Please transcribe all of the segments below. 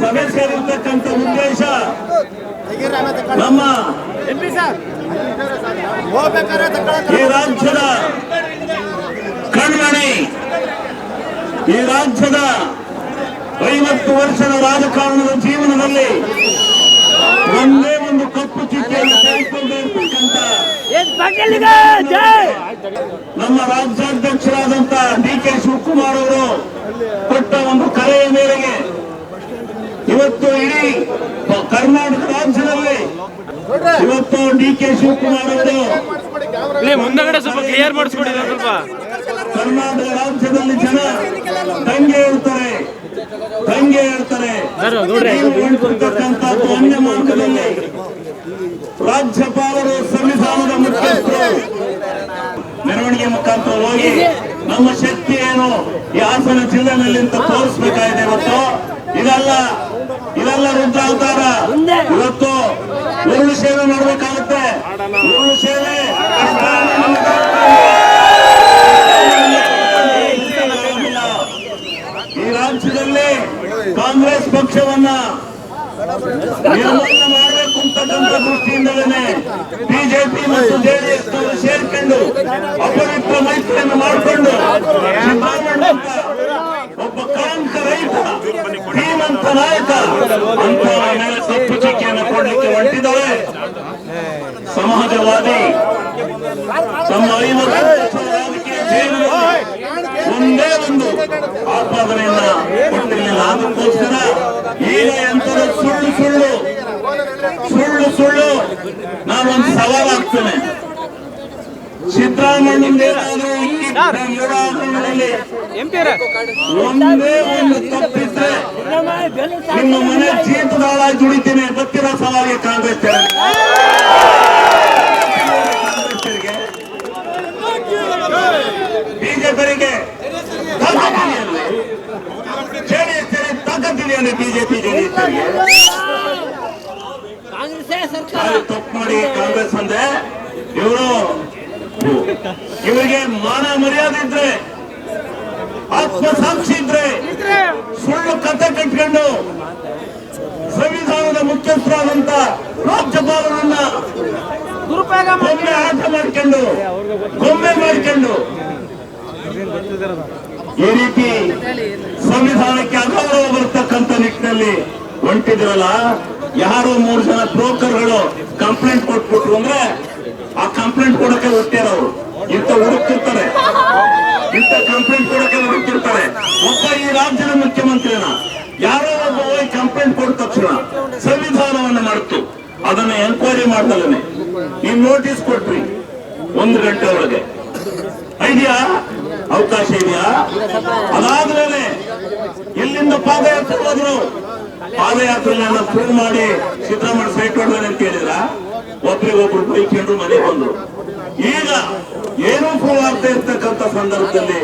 ಸಭೆ ಸೇರಿರ್ತಕ್ಕಂಥ ಉದ್ದೇಶ ನಮ್ಮ ಈ ರಾಜ್ಯದ ಕಣ್ಮಣಿ ಈ ರಾಜ್ಯದ ಐವತ್ತು ವರ್ಷದ ರಾಜಕಾರಣದ ಜೀವನದಲ್ಲಿ ಒಂದೇ ಒಂದು ಕಪ್ಪು ಚುಕ್ಕಿಯನ್ನು ತೆಗೆದುಕೊಂಡೇ ಇರ್ತಕ್ಕಂಥ ನಮ್ಮ ರಾಜ್ಯಾಧ್ಯಕ್ಷರಾದಂತಹ ಡಿ ಕೆ ಶಿವಕುಮಾರ್ ಅವರು ಕೊಟ್ಟ ಒಂದು ಕರೆಯ ಮೇರೆಗೆ ಇವತ್ತು ಇಡೀ ಕರ್ನಾಟಕ ರಾಜ್ಯದಲ್ಲಿ ಇವತ್ತು ಡಿ ಕೆ ಶಿವಕುಮಾರ್ ಅವರು ಮುಂದಗಡೆ ಸ್ವಲ್ಪ ಕ್ಲಿಯರ್ ಮಾಡಿಸ್ಕೊಡಿ ಸ್ವಲ್ಪ. ಕರ್ನಾಟಕ ರಾಜ್ಯದಲ್ಲಿ ಜನ ದಂಗೆ ಹೇಳ್ತಾರೆ ದಂಗೆ ಹೇಳ್ತಾರೆ. ಅನ್ಯ ಮಾರ್ಗದಲ್ಲಿ ರಾಜ್ಯಪಾಲರು ಸಂವಿಧಾನದ ಮುಖ್ಯಸ್ಥರು ಮೆರವಣಿಗೆ ಮುಖಾಂತರ ಹೋಗಿ ನಮ್ಮ ಶಕ್ತಿ ಏನು ಈ ಹಾಸನ ಜಿಲ್ಲೆನಲ್ಲಿ ತೋರಿಸ್ಬೇಕಾಗಿದೆ ಇವತ್ತು ಇದಲ್ಲ, ಇದೆಲ್ಲ ರುದ್ರಾವತಾರ ಇವತ್ತು ಉರುಳು ಸೇವೆ ಮಾಡಬೇಕಾಗುತ್ತೆ. ಉರುಳು ಸೇವೆ ಈ ರಾಜ್ಯದಲ್ಲಿ ಕಾಂಗ್ರೆಸ್ ಪಕ್ಷವನ್ನ ನಿರ್ಮಾಣ ಮಾಡಬೇಕು ಅಂತಕ್ಕಂಥ ದೃಷ್ಟಿಯಿಂದಲೇ ಬಿಜೆಪಿ ಮತ್ತು ಜೆಡಿಎಸ್ ಸೇರ್ಕೊಂಡು ಅಪವಿತ್ರ ಮೈತ್ರಿಯನ್ನು ಮಾಡಿಕೊಂಡು ಕಾಂತ ರೈತ ಶ್ರೀಮಂತ ನಾಯಕ ಅಂತವರ ಮೇಲೆ ತಪ್ಪು ಚೀಟಿಯನ್ನು ಕೊಡಲಿಕ್ಕೆ ಹೊರಟಿದ್ದಾರೆ ಸಮಾಜವಾದಿ ತಮ್ಮ ಐವತ್ತು ಒಂದೇ ಒಂದು ಆಪಾದನೆಯನ್ನ ಕೊಟ್ಟಿರಲಿಲ್ಲ ಅದಕ್ಕೋಸ್ಕರ ಈಗ ಎಂತರ ಸುಳ್ಳು ಸುಳ್ಳು. ಸುಳ್ಳು ಸುಳ್ಳು. ನಾನೊಂದು ಸವಾಲ್ ಮೂಡಾಗರಣದಲ್ಲಿ ಒಂದೇ ಒಂದು ತಪ್ಪಿದ್ರೆ ನಿಮ್ಮ ಮನೆ ಜೀತದಾಳ ದುಡಿತೀನಿ. ಗೊತ್ತಿರೋ ಸವಾಲಿಗೆ ಕಾಂಗ್ರೆಸ್ ಬಿಜೆಪಿಗೆ ಜೆಡಿಎಸ್ ತಾಕತ್ತಿದೆಯಲ್ಲ ಬಿಜೆಪಿ ಜೆಡಿಎಸ್ ತಪ್ಪು ಮಾಡಿ ಕಾಂಗ್ರೆಸ್ ಅಂದ್ರೆ ಇವರು ಇವರಿಗೆ ಮಾನ ಮರ್ಯಾದೆ ಇದ್ರೆ ಆತ್ಮಸಾಕ್ಷಿ ಇದ್ರೆ ಸುಳ್ಳು ಕತೆ ಕಟ್ಕೊಂಡು ಸಂವಿಧಾನದ ಮುಖ್ಯಸ್ಥರಾದಂತ ರಾಜ್ಯಪಾಲರನ್ನ ಆಟ ಮಾಡ್ಕೊಂಡು ಗೊಂಬೆ ಮಾಡ್ಕೊಂಡು. ಈ ರೀತಿ ಸಂವಿಧಾನಕ್ಕೆ ಅಗೌರವ ಬರ್ತಕ್ಕಂಥ ನಿಟ್ಟಿನಲ್ಲಿ ಹೊಂಟಿದ್ರಲ್ಲ ಯಾರು ಮೂರು ಜನ ಬ್ರೋಕರ್ಗಳು ಕಂಪ್ಲೇಂಟ್ ಕೊಟ್ಬಿಟ್ರು ಅಂದ್ರೆ ಆ ಕಂಪ್ಲೇಂಟ್ ಕೊಡಕ್ಕೆ ಅವರು? ಇಂಥ ಹುಡುಕ್ತಿರ್ತಾರೆ. ಇಂಥ ಕಂಪ್ಲೇಂಟ್ ಕೊಡಕ್ಕೆ ಹುಡುಕ್ತಿರ್ತಾರೆ ಒಬ್ಬ ಈ ರಾಜ್ಯದ ಮುಖ್ಯಮಂತ್ರಿನ ಯಾರೋ ಒಬ್ಬ ಹೋಗಿ ಕಂಪ್ಲೇಂಟ್ ಕೊಟ್ಟ ತಕ್ಷಣ ಸಂವಿಧಾನವನ್ನು ಮಾಡ್ತು ಅದನ್ನ ಎನ್ಕ್ವೈರಿ ಮಾಡ್ತಾನೆ ಈ ನೋಟಿಸ್ ಕೊಟ್ರಿ ಒಂದು ಗಂಟೆ ಒಳಗೆ. ಐಡಿಯಾ? ಅವಕಾಶ ಇದೆಯಾ? ಅದಾದ್ಮೇಲೆ ಎಲ್ಲಿಂದ ಪಾದಯಾತ್ರೆ ಹೋದ್ರು? ಪಾದಯಾತ್ರೆ ಫೋನ್ ಮಾಡಿ ಸಿದ್ದರಾಮಯ್ಯ ಸೈಟ್ ಹೊಡೆದಾರೆ ಅಂತ ಹೇಳಿದ್ರ? ಒಬ್ರಿಗೊಬ್ರು ಬೈಕೊಂಡು ಮನೆಗೆ ಬಂದ್ರು ಈಗ ಏನೂ ಫೋನ್ ಆಗ್ತಾ ಇರ್ತಕ್ಕಂಥ ಸಂದರ್ಭದಲ್ಲಿ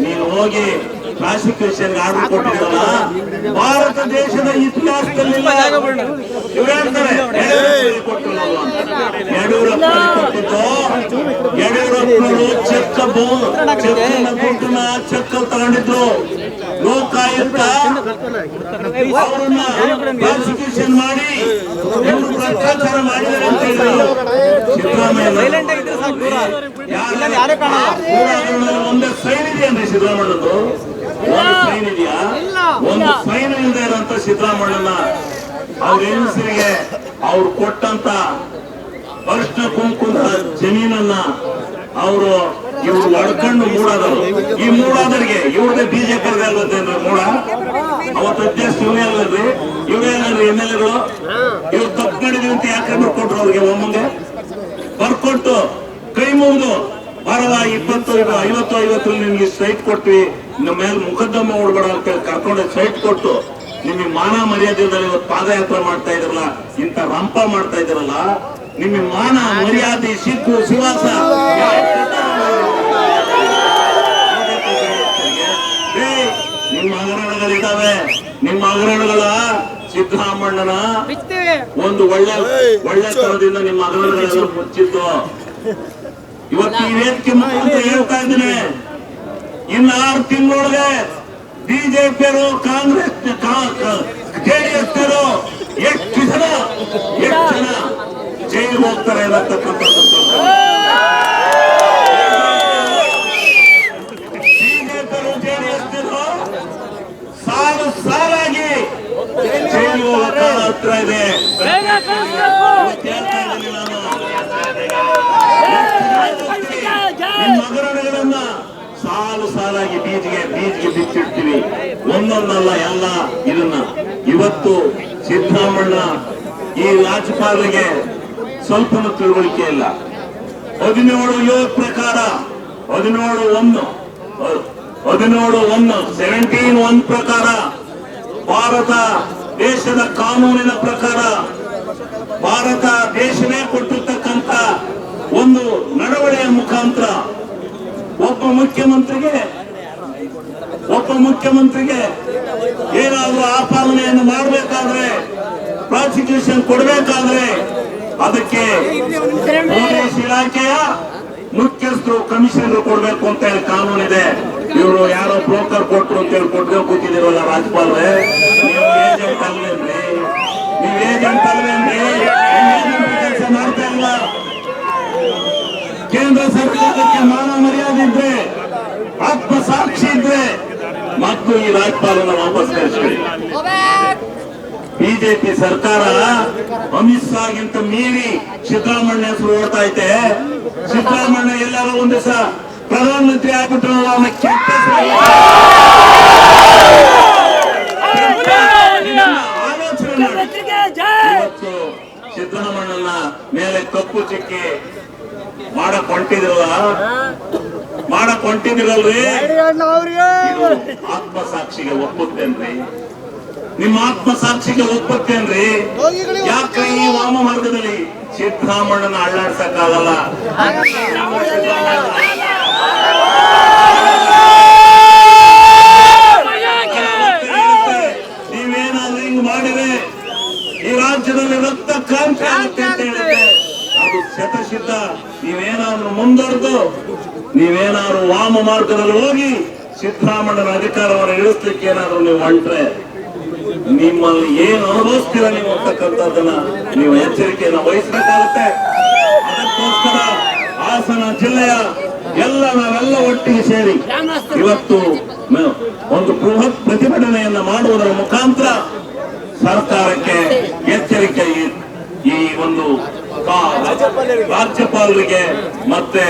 ನೀನು ಹೋಗಿ ಪ್ರಾಸಿಕ್ಯೂಷನ್ ಆರ್ಡರ್ ಕೊಟ್ಟಿದ್ದಲ್ಲ ಭಾರತ ದೇಶದ ಇತಿಹಾಸದಲ್ಲಿ ಇವ್ರು ಹೇಳ್ತಾರೆ ಕೊಟ್ಟಿದ್ದು ಯಡಿಯೂರಪ್ಪನವರು ಚೆಕ್ ಚೆಕ್ ದುಡ್ಡನ್ನ ಚೆಕ್ ತಗೊಂಡಿದ್ರು. ಲೋಕಾಯುಕ್ತ ಪ್ರಾಸಿಕ್ಯೂಷನ್ ಮಾಡಿ ಭ್ರಷ್ಟಾಚಾರ ಮಾಡಿದ್ದಾರೆ ಅಂತ ಸಿದ್ದರಾಮಯ್ಯ ಒಂದೇ ಸೈನ್ ಇದೆಯನ್ರಿ ಸಿದ್ದರಾಮಯ್ಯದು ಒಂದು ಸೈನ್ ಇದೆಯಾ? ಒಂದು ಸೈನ್ ಇಲ್ಲದೆ ಇರೋಂತ ಸಿದ್ದರಾಮಯ್ಯನ ಅವ್ರ ಹೆಂಗಸರಿಗೆ ಅವ್ರು ಕೊಟ್ಟಂತ ಅರಿಶಿನ ಕುಂಕುಮ ಜಮೀನನ್ನ ಅವರು ಇವ್ರು ಒಡ್ಕೊಂಡು ಮೂಡಾದರು ಈ ಮೂಡಾದರಿಗೆ ಇವ್ರದೇ ಬಿಜೆಪಿ ಅಲ್ವತ್ತೇನ್ರಿ ಮೂಡ? ಅಧ್ಯಕ್ಷ ಇವನೇ ಅಲ್ಲರಿ ಇವರೇ ಅಲ್ಲರಿ ಎಂ ಎಲ್ ಎಗಳು ಇವ್ರು ತಪ್ಪು ಮಾಡಿದ್ವಿ ಅಂತ ಯಾಕೆ ಬರ್ಕೊಟ್ರು ಅವ್ರಿಗೆ ಒಮ್ಮಂಗೆ ಬರ್ಕೊಟ್ಟು ಕೈ ಮುಗಿದು ಬರವ ಇಪ್ಪತ್ತು, ಐವತ್ತು ಐವತ್ತು ನಿಮ್ಗೆ ಸೈಟ್ ಕೊಟ್ವಿ. ನಮ್ಮ ಮೇಲೆ ಮುಖದ್ದಮ್ಮ ಓಡ್ಬೇಡ ಅಂತ ಹೇಳಿ ಕರ್ಕೊಂಡು ಸೈಟ್ ಕೊಟ್ಟು ನಿಮಗೆ ಮಾನ ಮರ್ಯಾದೆದಲ್ಲಿ ಇವತ್ತು ಪಾದಯಾತ್ರೆ ಮಾಡ್ತಾ ಇದ್ರಲ್ಲ ಇಂಥ ರಂಪ ಮಾಡ್ತಾ ಇದ್ರಲ್ಲ ನಿಮಗೆ ಮಾನ ಮರ್ಯಾದೆ, ಸಿಕ್ಕು ಶಿವಾಸ ನಿಮ್ಮ ಹಗರಣಗಳ ಸಿದ್ದರಾಮಣ್ಣನ ಒಂದು ಒಳ್ಳೆ ಒಳ್ಳೆ ತರದಿಂದ ನಿಮ್ಮ ಹಗರಣಗಳೆಲ್ಲ ಮುಚ್ಚಿತ್ತು. ಇವತ್ತು ನೀವೇನ್ ವೇದಿಕೆ ಅಂತ ಹೇಳ್ತಾ ಇದ್ದೀನಿ. ಇನ್ನು ಆರು ತಿಂಗಳೊಳಗೆ ಬಿಜೆಪಿಯರು ಕಾಂಗ್ರೆಸ್ ಜೆಡಿಎಸ್ ಎಷ್ಟು ಜನ ಎಷ್ಟು ಜನ ಜೈಲಿಗೆ ಹೋಗ್ತಾರೆ ಅನ್ನತಕ್ಕಂಥದ್ದು ಬಿಜೆಪಿಯರು ಜೆಡಿಎಸ್ ಸಾಲು ಸಾಲಾಗಿ ಜೈಲಿಗೆ ಹೋಗೋ ಕಾಲ ಹತ್ರ ಇದೆ ಕೇಳ್ತಾ ಇದ್ದೀನಿ ನಾನು ನಿಮ್ಮ ಹಗರಣಗಳನ್ನ ಸಾಲು ಸಾಲಾಗಿ ಬೀಜಿಗೆ ಬೀಜಿಗೆ ಬಿಚ್ಚಿಡ್ತೀವಿ. ಒಂದೊಂದಲ್ಲ ಎಲ್ಲ ಇದನ್ನ. ಇವತ್ತು ಸಿದ್ದರಾಮಣ್ಣ ಈ ರಾಜ್ಯಪಾಲರಿಗೆ ಸ್ವಲ್ಪನೂ ತಿಳುವಳಿಕೆ ಇಲ್ಲ. ಹದಿನೇಳು ಏಳು ಪ್ರಕಾರ ಹದಿನೇಳು ಒಂದು ಹದಿನೇಳು ಒಂದು ಸೆವೆಂಟೀನ್ ಒನ್ ಪ್ರಕಾರ ಭಾರತ ದೇಶದ ಕಾನೂನಿನ ಪ್ರಕಾರ ಭಾರತ ದೇಶವೇ ಕೊಟ್ಟಿರ್ತಕ್ಕಂಥ ಒಂದು ನಡವಳಿಯ ಮುಖಾಂತರ ಒಬ್ಬ ಮುಖ್ಯಮಂತ್ರಿಗೆ ಒಬ್ಬ ಮುಖ್ಯಮಂತ್ರಿಗೆ ಏನಾದರೂ ಆಪಾದನೆಯನ್ನು ಮಾಡಬೇಕಾದ್ರೆ ಪ್ರಾಸಿಕ್ಯೂಷನ್ ಕೊಡಬೇಕಾದ್ರೆ ಅದಕ್ಕೆ ಪೊಲೀಸ್ ಇಲಾಖೆಯ ಮುಖ್ಯಸ್ಥರು ಕಮಿಷನರ್ ಕೊಡಬೇಕು ಅಂತ ಹೇಳಿ ಕಾನೂನಿದೆ. ಇವರು ಯಾರೋ ಬ್ರೋಕರ್ ಕೊಟ್ರು ಅಂತ ಹೇಳಿ ಕೊಟ್ಟು ಕೂತಿದಿರಲ್ಲ ರಾಜ್ಪಾಲ್ ಏಜೆಂಟ್ ನೀವು ಏಜೆಂಟ್ ಕೇಂದ್ರ ಸರ್ಕಾರಕ್ಕೆ ಮಾನ ಮರ್ಯಾದೆ ಇದ್ರೆ, ಆತ್ಮ ಸಾಕ್ಷಿ ಇದ್ರೆ, ಮತ್ತು ಈ ರಾಜ್ಪಾಲನ್ನ ವಾಪಸ್ ಕಳಿಸ್ಬಿಡಿ ಬಿಜೆಪಿ ಸರ್ಕಾರ ಅಮಿತ್ ಶಾಗಿಂತ ಮೀರಿ ಸಿದ್ದರಾಮಯ್ಯ ಹೆಸರು ಓಡ್ತಾ ಐತೆ. ಸಿದ್ದರಾಮಯ್ಯ ಎಲ್ಲಾರು ಒಂದು ದಿವಸ ಪ್ರಧಾನಮಂತ್ರಿ ಆಗ್ಬಿಟ್ರು ಅವನ ಕೆಟ್ಟ ಸಿದ್ದರಾಮಣ್ಣನ ಮೇಲೆ ಕಪ್ಪು ಚಿಕ್ಕಿ ಮಾಡಕ್ ಹೊಂಟಿದ್ರಲ್ಲ ಮಾಡಕ್ ಹೊಂಟಿದ್ರಲ್ರಿ ಆತ್ಮಸಾಕ್ಷಿಗೆ ಒಪ್ಪುತ್ತೇನ್ರಿ? ನಿಮ್ಮ ಆತ್ಮಸಾಕ್ಷಿಗೆ ಒಪ್ಪುತ್ತೇನ್ರಿ? ಯಾಕೆ ಈ ವಾಮ ಮಾರ್ಗದಲ್ಲಿ ಸಿದ್ದರಾಮಣ್ಣನ ಅಳ್ಳಾಡ್ಸಕ್ಕಾಗಲ್ಲ ಹಿಂಗ್ ಮಾಡಿದ್ರೆ ಈ ರಾಜ್ಯದಲ್ಲಿ ರಕ್ತ ಕ್ರಾಂತಿ ಆಗುತ್ತೆ ಅಂತ ಹೇಳಿದ್ರೆ ಅದು ಶತಸಿದ್ಧ. ನೀವೇನಾದ್ರೂ ಮುಂದುವರೆದು ನೀವೇನಾದ್ರೂ ವಾಮ ಮಾರ್ಗದಲ್ಲಿ ಹೋಗಿ ಸಿದ್ದರಾಮಣ್ಣನ ಅಧಿಕಾರವನ್ನು ಇಳಿಸ್ಲಿಕ್ಕೆ ಏನಾದ್ರೂ ನೀವು ಹೊಂಟ್ರೆ ನಿಮ್ಮಲ್ಲಿ ಏನು ಅನುಭವಿಸ್ತೀರ ನೀವು ಅಂತಕ್ಕಂಥದ್ದನ್ನ ನೀವು ಎಚ್ಚರಿಕೆಯನ್ನು ವಹಿಸಬೇಕಾಗುತ್ತೆ. ಅದಕ್ಕೋಸ್ಕರ ಹಾಸನ ಜಿಲ್ಲೆಯ ಎಲ್ಲ ನಾವೆಲ್ಲ ಒಟ್ಟಿಗೆ ಸೇರಿ ಇವತ್ತು ಒಂದು ಬೃಹತ್ ಪ್ರತಿಭಟನೆಯನ್ನು ಮಾಡುವುದರ ಮುಖಾಂತರ ಸರ್ಕಾರಕ್ಕೆ ಎಚ್ಚರಿಕೆ ಈ- ಒಂದು ರಾಜ್ಯಪಾಲರಿಗೆ ಮತ್ತೆ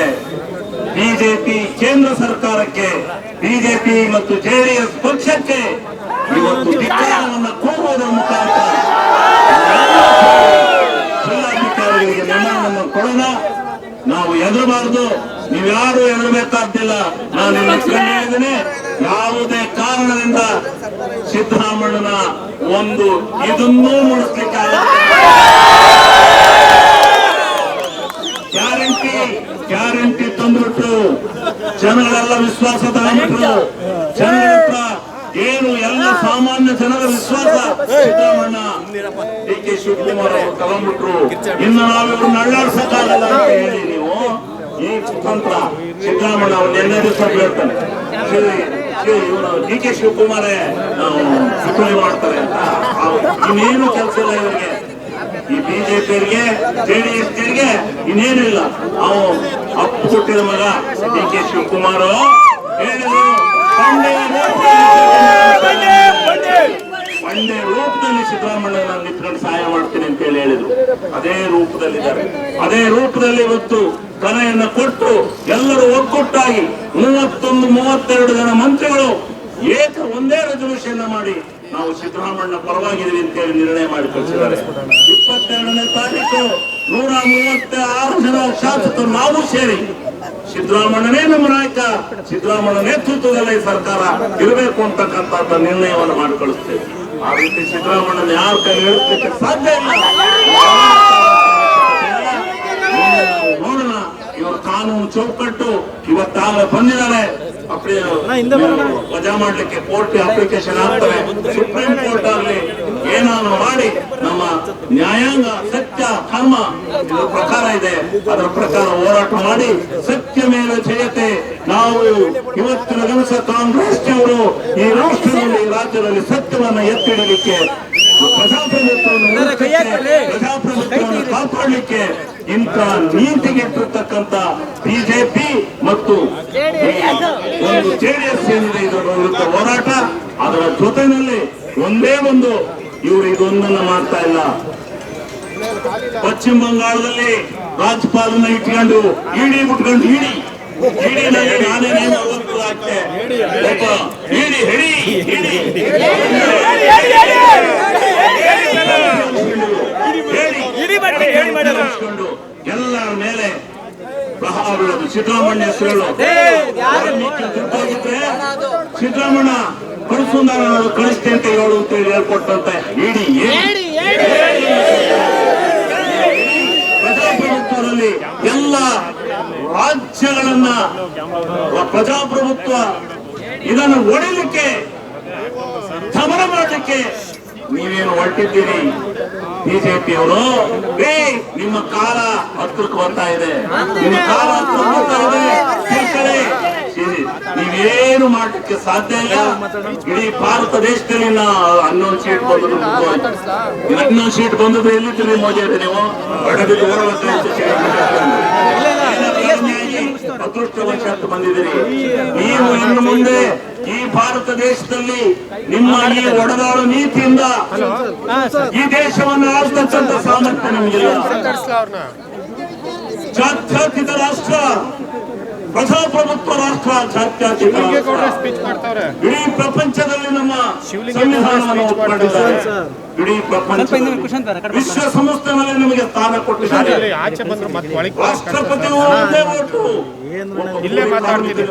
ಬಿಜೆಪಿ ಕೇಂದ್ರ ಸರ್ಕಾರಕ್ಕೆ ಬಿಜೆಪಿ ಮತ್ತು ಜೆಡಿಎಸ್ ಪಕ್ಷಕ್ಕೆ ಇವತ್ತು ಧಿಕ್ಕಾರವನ್ನು ಕೋರುವುದರ ಮುಖಾಂತರ ಜಿಲ್ಲಾಧಿಕಾರಿಗಳಿಗೆ ಮೆಮೊವನ್ನು ಕೊಡೋಣ. ನಾವು ಎದುರಬಾರದು. ನೀವ್ಯಾರು ಎದುರಬೇಕಾದ್ದಿಲ್ಲ ನಾನು ಹೇಳಿದ್ದೇನೆ ಯಾವುದೇ ಕಾರಣದಿಂದ ಸಿದ್ದರಾಮಣ್ಣನ ಒಂದು ಇದನ್ನೂ ಮುಡಿಸ್ಲಿಕ್ಕೆ ಗ್ಯಾರಂಟಿ ಗ್ಯಾರಂಟಿ ತಂದ್ಬಿಟ್ಟು ಜನಗಳೆಲ್ಲ ವಿಶ್ವಾಸ ತಗೊಂಡ್ಬಿಟ್ರು. ಹತ್ರ ಏನು, ಎಲ್ಲ ಸಾಮಾನ್ಯ ಜನರ ವಿಶ್ವಾಸ ಸಿದ್ದರಾಮಣ್ಣ ಡಿ ಕೆ ಶಿವಕುಮಾರ್ ತಗೊಂಡ್ಬಿಟ್ರು. ಇನ್ನು ನಾವಿವ್ರನ್ನ ಅಳ್ಳಾಡ್ಸಕ್ಕಾಗಲ್ಲ ಅಂತ ಹೇಳಿ ನೀವು. ಈ ತಂತ್ರ ಸಿದ್ದರಾಮಣ್ಣ ಅವ್ರು ನಿನ್ನೆ ದಿವಸ ಹೇಳ್ತಾನೆ ಇವನು ಡಿ ಕೆ ಶಿವಕುಮಾರೇ ಸುಖಲಿ ಮಾಡ್ತಾರೆ ಅಂತ ಇನ್ನೇನು ಕೆಲಸ ಇಲ್ಲ ಇವರಿಗೆ. ಈ ಬಿಜೆಪಿಯವರಿಗೆ ಜೆಡಿಎಸ್ ಇನ್ನೇನಿಲ್ಲ ಅವು ಅಪ್ಪು ಕೊಟ್ಟಿದ ಮಗ ಡಿ ಕೆ ಶಿವಕುಮಾರ್ ಹೇಳಿದ್ರು. ಬಂಡೆ ರೂಪದಲ್ಲಿ ಸಿದ್ದರಾಮಯ್ಯ ನಾನು ನಿಂತ್ಕೊಂಡು ಸಹಾಯ ಮಾಡ್ತೀನಿ ಅಂತ ಹೇಳಿ ಹೇಳಿದ್ರು. ಅದೇ ರೂಪದಲ್ಲಿದ್ದಾರೆ. ಅದೇ ರೂಪದಲ್ಲಿ ಇವತ್ತು ಕರೆಯನ್ನ ಕೊಟ್ಟು ಎಲ್ಲರೂ ಒಗ್ಗಟ್ಟಾಗಿ ಮೂವತ್ತೊಂದು, ಮೂವತ್ತೆರಡು ಜನ ಮಂತ್ರಿಗಳು ಏಕ ಒಂದೇ ರೆಸಲ್ಯೂಷನ್ ಮಾಡಿ ನಾವು ಸಿದ್ದರಾಮಣ್ಣ ಪರವಾಗಿದ್ದೀವಿ ಅಂತ ಹೇಳಿ ನಿರ್ಣಯ ಮಾಡಿ ಕಳಿಸಿದ್ದಾರೆ. ಇಪ್ಪತ್ತೆರಡನೇ ತಾರೀಕು ನೂರ ಮೂವತ್ತ ಆರು ಜನ ಶಾಸಕರು ನಾವು ಸೇರಿ ಸಿದ್ದರಾಮಣ್ಣನೇ ನಮ್ಮ ನಾಯಕ ಸಿದ್ದರಾಮಣ್ಣ ನೇತೃತ್ವದಲ್ಲಿ ಸರ್ಕಾರ ಇರಬೇಕು ಅಂತಕ್ಕಂಥ ನಿರ್ಣಯವನ್ನು ಮಾಡಿ ಆ ರೀತಿ ಸಿದ್ದರಾಮಣ್ಣನ ಯಾರ ಕೈ ಇಳಿಸ್ಲಿಕ್ಕೆ ಸಾಧ್ಯ ಇಲ್ಲ. ಇವರು ಕಾನೂನು ಚೌಕಟ್ಟು ಇವತ್ತಾಗ ಬಂದಿದ್ದಾರೆ. ವಜಾ ಮಾಡ್ಲಿಕ್ಕೆ ಕೋರ್ಟ್ ಅಪ್ಲಿಕೇಶನ್ ಆಗ್ತವೆ. ಸುಪ್ರೀಂ ಕೋರ್ಟ್ ಆಗಲಿ ಏನಾದ್ರು ಮಾಡಿ ನಮ್ಮ ನ್ಯಾಯಾಂಗ ಸತ್ಯ ಕರ್ಮ ಪ್ರಕಾರ ಇದೆ. ಅದರ ಪ್ರಕಾರ ಹೋರಾಟ ಮಾಡಿ ಸತ್ಯ ಮೇಲೆ ಜಯತೆ. ನಾವು ಇವತ್ತಿನ ದಿವಸ ಕಾಂಗ್ರೆಸ್ನವರು ಈ ರಾಷ್ಟ್ರದಲ್ಲಿ ರಾಜ್ಯದಲ್ಲಿ ಸತ್ಯವನ್ನ ಎತ್ತಿಡಲಿಕ್ಕೆ ಪ್ರಜಾಪ್ರಭುತ್ವವನ್ನು ಪ್ರಜಾಪ್ರಭುತ್ವವನ್ನು ಕಾಪಾಡಲಿಕ್ಕೆ ಇಂಥ ನೀತಿಗೆಟ್ಟಿರ್ತಕ್ಕಂಥ ಬಿಜೆಪಿ ಮತ್ತು ಒಂದು ಜೆಡಿಎಸ್ ಏನಿದೆ ಇದರ ವಿರುದ್ಧ ಹೋರಾಟ ಅದರ ಜೊತೆನಲ್ಲಿ ಒಂದೇ ಒಂದು ಇವರು ಇದೊಂದನ್ನು ಮಾಡ್ತಾ ಇಲ್ಲ ಪಶ್ಚಿಮ ಬಂಗಾಳದಲ್ಲಿ ರಾಜ್ಯಪಾಲನ ಇಟ್ಕೊಂಡು ಇಡಿ ಬಿಟ್ಕೊಂಡು ಇಡಿ ಇಡಿನಲ್ಲಿ ನಾನೇ ಇಡಿ ಹಿಡಿ ಮಾಡಿಕೊಂಡು ಎಲ್ಲರ ಮೇಲೆ ಪ್ರಹಾರ ಬೀಳೋದು ಸಿದ್ದರಾಮಣ್ಯ ಹೆಸರು ವಾಲ್ಮೀಕಿ ದುಡ್ಡಾಗಿದ್ರೆ ಸಿದ್ದರಾಮಣ್ಣ ಕಳಿಸುಂದಾರ ಕಳಿಸ್ತೆ ಅಂತ ಹೇಳು ಅಂತ ಹೇಳಿ ಹೇಳ್ಕೊಟ್ಟಂತೆ. ಇಡಿ ಪ್ರಜಾಪ್ರಭುತ್ವದಲ್ಲಿ ಎಲ್ಲ ರಾಜ್ಯಗಳನ್ನ ಪ್ರಜಾಪ್ರಭುತ್ವ ಇದನ್ನು ಒಡೆಯಲಿಕ್ಕೆ ಸಮರ ಮಾಡಲಿಕ್ಕೆ ನೀವೇನು ಹೊರಟಿದ್ದೀರಿ? ಬಿಜೆಪಿಯವರು? ನಿಮ್ಮ ಕಾಲ ಹತ್ರಕ್ಕೆ ಬರ್ತಾ ಇದೆ. ನಿಮ್ಮ ಕಾಲ ಹತ್ರಕ್ಕೆ ಬರ್ತಾ ಇದೆ. ನೀವೇನು ಮಾಡ್ಲಿಕ್ಕೆ ಸಾಧ್ಯ ಇಲ್ಲ? ಇಡೀ ಭಾರತ ದೇಶದಲ್ಲಿ ಹನ್ನೊಂದು ಸೀಟ್ ಬಂದ್ರು ಹನ್ನೊಂದು ಸೀಟ್ ಬಂದದ್ದು ಎಲ್ಲಿದ್ದೀರಿ ಮೋದಿ ಅವರೇ ನೀವು? ಬಡದಲ್ಲಿ ಅದೃಷ್ಟವಶಾತ್ ಬಂದಿದ್ದೀರಿ. ನೀವು ಇನ್ನು ಮುಂದೆ ಈ ಭಾರತ ದೇಶದಲ್ಲಿ ನಿಮ್ಮ ಈ ಒಡನಾಡು ನೀತಿಯಿಂದ ಈ ದೇಶವನ್ನು ಆಳ್ತಕ್ಕಂಥ ಸಾಮರ್ಥ್ಯ ನಮಗಿಲ್ಲ. ಜಾತ್ಯಾತೀತ ರಾಷ್ಟ್ರ ಪ್ರಜಾಪ್ರಭುತ್ವ ರಾಷ್ಟ್ರ ಜಾತ್ಯಾತೀತ ಇಡೀ ಪ್ರಪಂಚದಲ್ಲಿ ನಮ್ಮ ಸಂವಿಧಾನವನ್ನು ಒಪ್ಪಿಕೊಂಡಿದ್ದಾರೆ ಇಡೀ ಪ್ರಪಂಚ ವಿಶ್ವಸಂಸ್ಥೆನಲ್ಲಿ ನಮಗೆ ಸ್ಥಾನ ಕೊಟ್ಟಿದ್ದಾರೆ. ಆಚೆ ಬಂದ್ರು ಮತ್ತೆ ಒಳಗೆ ರಾಷ್ಟ್ರಪತಿ ಒಂದೇ ಓಟು. ಇಲ್ಲೇ ಮಾತಾಡ್ತೀನಿ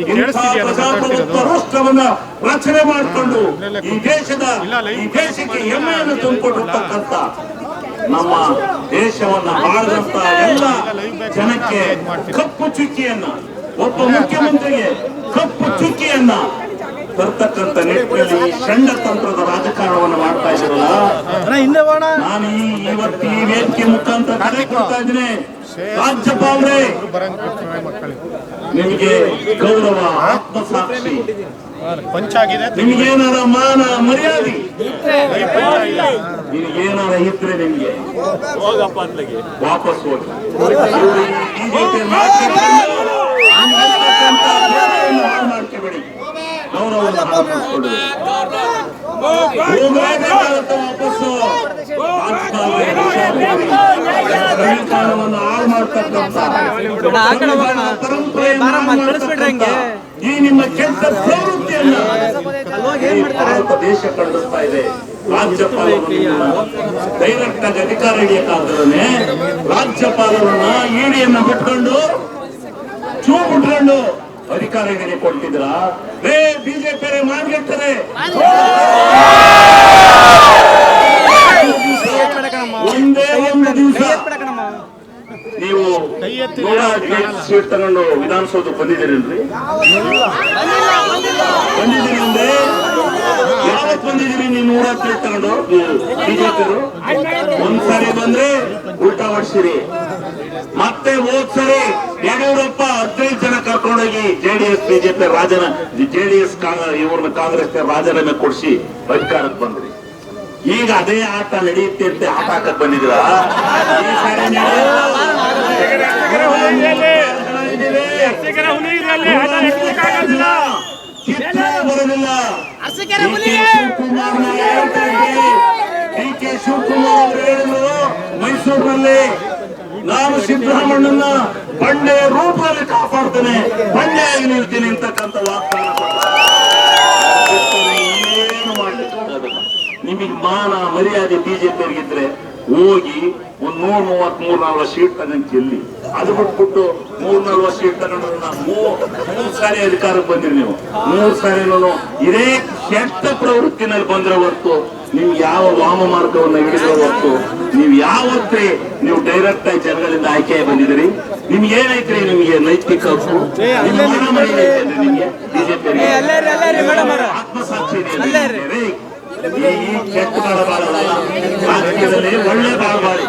ಈಗ ಕೇಳಿಸ್ತಿದ್ಯಾ ಮಾತಾಡ್ತಿರೋದು? ರಾಷ್ಟ್ರವನ್ನ ರಚನೆ ಮಾಡಿಕೊಂಡು ಈ ದೇಶದ ಈ ದೇಶಕ್ಕೆ ಹೆಮ್ಮೆಯನ್ನು ತಂದುಕೊಟ್ಟಿರ್ತಕ್ಕಂಥ ನಮ್ಮ ದೇಶವನ್ನ ಬಾಳದಂತ ಎಲ್ಲ ಜನಕ್ಕೆ ಕಪ್ಪು ಚುಕ್ಕಿಯನ್ನ ಒಬ್ಬ ಮುಖ್ಯಮಂತ್ರಿಗೆ ಕಪ್ಪು ಚುಕ್ಕಿಯನ್ನ ತರ್ತಕ್ಕಂಥ ನಿಟ್ಟಿನಲ್ಲಿ ಈ ಷಂಡತಂತ್ರದ ರಾಜಕಾರಣವನ್ನು ಮಾಡ್ತಾ ಇದ್ರಲ್ಲ ನಾನು ಇವತ್ತು ಈ ವೇದಿಕೆ ಮುಖಾಂತರ ಕರೆ ಕೊಡ್ತಾ ಇದ್ದೀನಿ. ರಾಜ್ಯಪಾಲರೇ ನಿಮಗೆ ಗೌರವ ಆತ್ಮಸಾಕ್ಷಿ. ಪಂಚಾಗಿದೆ. ನಿಮ್ಗೇನಾರ ಮಾನ ಮರ್ಯಾದೆ? ನಿಮ್ಗೇನಾರ ಇದ್ರೆ ನಿಮಗೆ? ವಾಪಸ್ ಹೋಗಿ. ಗೌರವ ಮಾಡ್ಕೋಬೇಡಿ. ಹೋಗಲೇಬೇಕಾಗುತ್ತೆ ವಾಪಸ್ಸು ಸಂವಿಧಾನವನ್ನು ಹಾಳು ಮಾಡ್ತಕ್ಕಂಥ ಈ ನಿಮ್ಮ ಕೆಟ್ಟ ಪ್ರವೃತ್ತಿಯನ್ನ ದೇಶ ಖಂಡಿಸ್ತಾ ಇದೆ ರಾಜ್ಯಪಾಲರನ್ನ ಡೈರೆಕ್ಟ್ ಆಗಿ ಅಧಿಕಾರ ಹಿಡಿಯಕ್ಕಾದ್ರೆ ರಾಜ್ಯಪಾಲರನ್ನ ಈಡಿಯನ್ನ ಬಿಟ್ಕೊಂಡು ಚೂ ಬಿಟ್ಕೊಂಡು ಅಧಿಕಾರ ಹಿಡಿಯ ಕೊಟ್ಟಿದ್ರ ರೇ ಬಿಜೆಪಿ ಮಾಡ್ಲಿರ್ತಾರೆ ಒಂದೇ ಒಂದು ದಿವಸ ನೀವು ನೂರ ಸೀಟ್ ತಗೊಂಡು ವಿಧಾನಸೌಧ ಬಂದಿದ್ದೀರೇನ್ರಿ ಬಂದಿದ್ದೀರಿ ಅಂದ್ರೆ ಯಾವತ್ ಬಂದಿದ್ದೀರಿ ನೀವು ನೂರ ಸೀಟ್ ತಗೊಂಡು ಬಿಜೆಪಿ ಒಂದ್ಸರಿ ಬಂದ್ರೆ ಉಲ್ಟಾ ಹೊಡ್ಸಿರಿ ಮತ್ತೆ ಹೋದ್ ಸರಿ ಯಡಿಯೂರಪ್ಪ ಹದಿನೈದು ಜನ ಕರ್ಕೊಂಡೋಗಿ ಜೆಡಿಎಸ್ ಬಿಜೆಪಿ ರಾಜನ ಜೆಡಿಎಸ್ ಇವ್ರನ್ನ ಕಾಂಗ್ರೆಸ್ ರಾಜೀನಾಮೆ ಕೊಡಿಸಿ ಅಧಿಕಾರಕ್ಕೆ ಬಂದ್ರಿ. ಈಗ ಅದೇ ಆಟ ನಡೆಯುತ್ತೆ ಆಟ ಹಾಕಕ್ ಬಂದಿದ್ರ? ಬರೋದಿಲ್ಲ ಕೆ ಶಿವಕುಮಾರ್ ಮೈಸೂರಿನಲ್ಲಿ ನಾನು ಸಿದ್ದರಾಮಣ್ಣನ ಬಂಡೆ ರೂಪದಲ್ಲಿ ಕಾಪಾಡ್ತೇನೆ, ಬಂಡೆಯಾಗಿ ನಿಲ್ತೀನಿ ಅಂತಕ್ಕಂಥ ವಾಗ್ದಾನ ನಿಮಗೆ ಮಾನ ಮರ್ಯಾದೆ ಬಿಜೆಪಿ ಅವರಿಗಿದ್ರೆ ಹೋಗಿ ಒಂದ್ ನೂರ್ ಮೂವತ್ ಮೂರ್ ನಾಲ್ವ ಸೀಟ್ ತಗೊಂಡು ಗೆಲ್ಲಿ. ಅದು ಬಿಟ್ಬಿಟ್ಟು ಮೂರ್ ನಾಲ್ವ ಸೀಟ್ ತಗೊಂಡು ಮೂರ್ ಸಾರಿ ಅಧಿಕಾರಕ್ಕೆ ಬಂದಿರಿ ನೀವು. ಮೂರ್ ಸಾರಿನೂ ಇದೇ ಕೆಟ್ಟ ಪ್ರವೃತ್ತಿನಲ್ಲಿ ಬಂದ್ರೆ ಹೊರತು ನೀವು ಯಾವ ವಾಮ ಮಾರ್ಗವನ್ನ ಹಿಡಿದ್ರೆ ಹೊರತು ನೀವು ಯಾವತ್ತೇ ನೀವು ಡೈರೆಕ್ಟ್ ಆಗಿ ಜನಗಳಿಂದ ಆಯ್ಕೆ ಬಂದಿದ್ರಿ ನಿಮ್ಗೆ ಏನೈತ್ರಿ ನಿಮ್ಗೆ ನೈತಿಕ ಹಕ್ಕು? ನಿಮ್ಗೆ ಬಿಜೆಪಿ ಆತ್ಮಸಾಕ್ಷಿ ಈ ಕೆಟ್ಟ ಬಾಳ ಬಾಳಲ್ಲ ರಾಜಕೀಯದಲ್ಲಿ ಒಳ್ಳೆ ಬಾಳಬಾರಿ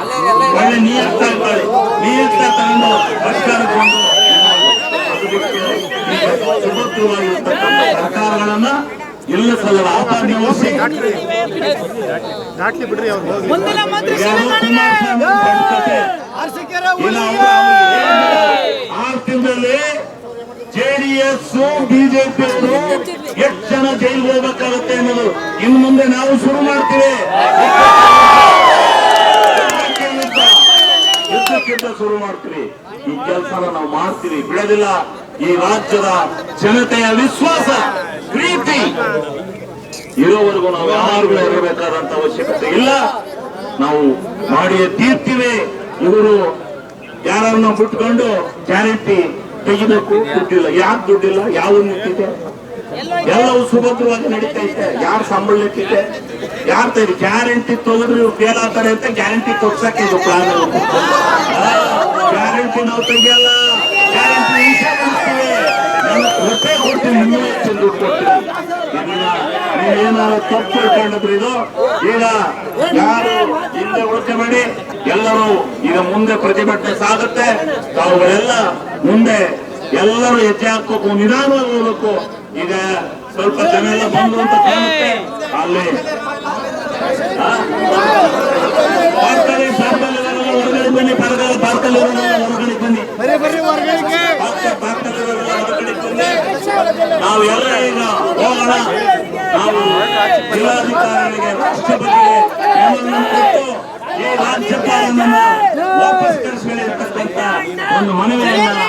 ಒಳ್ಳೆ ನಿಯತ್ತಾಗಿ ಬಾಳಿ ನಿಯತ್ತ ತಗೊಂಡು ಈ ಸುಭದ್ರವಾಗಿರ್ತಕ್ಕಂಥ ಸರ್ಕಾರಗಳನ್ನ ಇಲ್ಲ ಸಲ ಆತ ನಿಲ್ಲಿಸಿ ದಾಟ್ಲಿ ಬಿಡ್ರಿ ಅವ್ರು ಕುಮಾರಸ್ವಾಮಿ ಆರು ತಿಂಗಳಲ್ಲಿ ಜೆಡಿಎಸ್ ಬಿಜೆಪಿ ಎಷ್ಟು ಜನ ಜೈಲಿಗೆ ಹೋಗ್ಬೇಕಾಗತ್ತೆ ಅನ್ನೋದು. ಇನ್ನು ಮುಂದೆ ನಾವು ಶುರು ಮಾಡ್ತೀವಿ. ಯುದ್ಧಕ್ಕಿಂತ ಶುರು ಮಾಡ್ತೀವಿ. ಈ ಕೆಲಸನ ನಾವು ಮಾಡ್ತೀವಿ. ಬಿಡೋದಿಲ್ಲ. ಈ ರಾಜ್ಯದ ಜನತೆಯ ವಿಶ್ವಾಸ, ಪ್ರೀತಿ ಇರೋವರೆಗೂ ನಾವು ಯಾರಿಗೂ ಇರಬೇಕಾದಂತ ಅವಶ್ಯಕತೆ ಇಲ್ಲ. ನಾವು ಮಾಡಿಯೇ ತೀರ್ತೀವಿ. ಇವರು ಯಾರನ್ನ ಬಿಟ್ಕೊಂಡು ಗ್ಯಾರಂಟಿ ತೆಗಿಬೇಕು, ದುಡ್ಡಿಲ್ಲ. ಯಾಕೆ ದುಡ್ಡಿಲ್ಲ? ಯಾವ ನಿಂತಿದೆ? ಎಲ್ಲವೂ ಸುಭದ್ರವಾಗಿ ನಡೀತಾ ಇದೆ. ಯಾರು ಸಂಬಳ ಇಟ್ಟಿದೆ ಯಾರು ತೈರಿ ಗ್ಯಾರಂಟಿ ತೊಗೊಂಡ್ರೆ ಇವ್ರು ಫೇಲ್ ಆಗ್ತಾರೆ ಅಂತ ಗ್ಯಾರಂಟಿ ಕೊಡ್ಸಕ್ಕೆ ಇದು ಪ್ಲಾನ್ ಗ್ಯಾರಂಟಿ ನಾವು ತೆಗಿಯಲ್ಲ. ಗ್ಯಾರಂಟಿ ಹೊಟ್ಟೆ ಕೊಡ್ತೀವಿ ದುಡ್ಡು ಕೊಡ್ತೀವಿ ನೀವೇನಾದ್ರು ತಪ್ಪು ತಿಳ್ಕೊಂಡಿದ್ರಿ ಇದು ಈಗ ಯಾರು ಹಿಂದೆ ಉಳ್ಕೋಬೇಡಿ ಎಲ್ಲರೂ ಈಗ ಮುಂದೆ ಪ್ರತಿಭಟನೆ ಸಾಗುತ್ತೆ. ತಾವುಗಳೆಲ್ಲ ಮುಂದೆ ಎಲ್ಲರೂ ಹೆಜ್ಜೆ ಹಾಕ್ಬೇಕು ನಿಧಾನವಾಗಿ ಹೋಗ್ಬೇಕು ಈಗ ಸ್ವಲ್ಪ ಜನ ಎಲ್ಲ ಬಂದು ಅಂತ ಕಾಣುತ್ತೆ. ಅಲ್ಲಿ? ಪಾರ್ಕಲ್ಲಿ ಹೊರಗಡೆ ಬನ್ನಿ ಪಾರ್ಕಲ್ಲಿ ಪಾರ್ಕಲ್ಲಿರೋರೆಲ್ಲ ಹೊರಗಡೆ ಬನ್ನಿ. ಪಾರ್ಕಲ್ಲಿರೋರೆಲ್ಲ ಹೊರಗಡೆ ಬನ್ನಿ. ನಾವು ಎಲ್ಲ ಈಗ ಹೋಗೋಣ. ಆ ಜಿಲ್ಲಾಧಿಕಾರಿಗಳಿಗೆ ರಾಷ್ಟ್ರಪತಿಗೆ ಈ ರಾಜ್ಯಪಾಲನನ್ನ ವಾಪಸ್ ಕರೆಸಲಿ ಒಂದು ಮನವಿಯನ್ನ